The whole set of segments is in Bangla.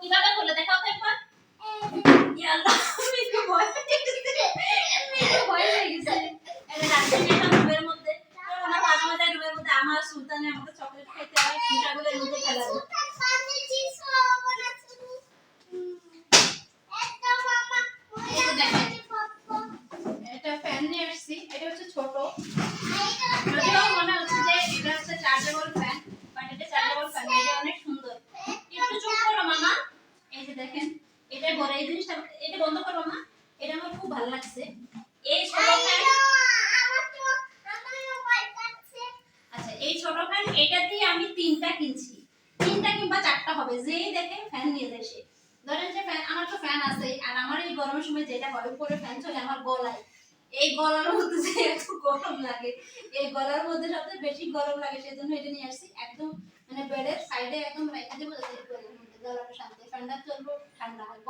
কীভাবে করলে দেখাও তো একবার। এটা আমার মাঝে আমাকে চকলেট খেতে হয় এটা ফ্যান নিয়ে আসছি এটা হচ্ছে ছোট যদিও মনে হচ্ছে যে এটা হচ্ছে চার্জেবল ফ্যান বাট এটা চার্জেবল ফ্যান এটা অনেক সুন্দর একটু চুপ করো মামা এই যে দেখেন এটা বড় এই জিনিসটা এটা বন্ধ করো মা। এটা আমার খুব ভালো লাগছে। এই ছোট ফ্যান আচ্ছা এই ছোট ফ্যান এটা দিয়ে আমি তিনটা কিনছি। তিনটা কিংবা চারটা হবে। যেই দেখে ফ্যান নিয়ে যায় সে। ধরেন যে ফ্যান আমার তো ফ্যান আছে আর আমার এই গরমের সময় যেটা হয় উপরে ফ্যান চলে আমার গলায়। এই গলার মধ্যে যে এত গরম লাগে এই গলার মধ্যে সবচেয়ে বেশি গরম লাগে সেজন্য এটা নিয়ে আসছি। একদম মানে বেডের সাইডে একদম রেখে দেবো যাতে এই গলার মধ্যে হয়।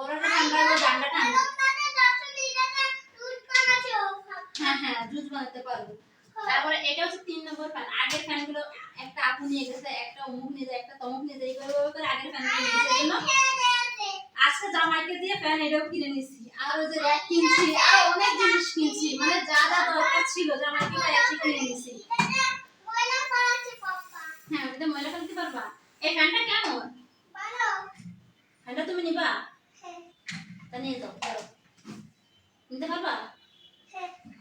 হ্যাঁ আজকে জামাইকে দিয়ে ফ্যান এটাও কিনে নিছি আর ওই যে র্যাক কিনছি আর অনেক জিনিস কিনছি। মানে যা যা দরকার ছিল, জামাইকে তাই কিনে নিছি হ্যাঁ ওটা ময়লা ফেলতে পারবা। এই ফ্যানটা কেমন? ফ্যানটা তুমি নিবা তা নিয়ে যাও ধরো নিতে পারবা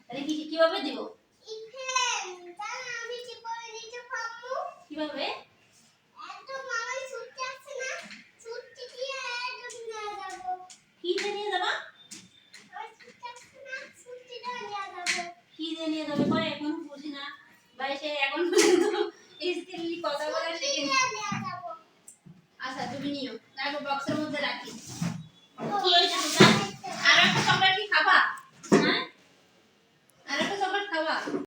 তাহলে কি কীভাবে দিব কীভাবে কি দিয়ে নিয়ে যাবা কি দিয়ে নিয়ে যাবে কয় এখন বুঝি না ভাই সে এখন পর্যন্ত স্ত্রী কথা বলা শিখেনি আচ্ছা তুমি নিও তারপর বক্সের মধ্যে রাখি। কি হয়েছে? আর একটা চকলেট কি খাবা হ্যাঁ আর একটা চকলেট খাবা?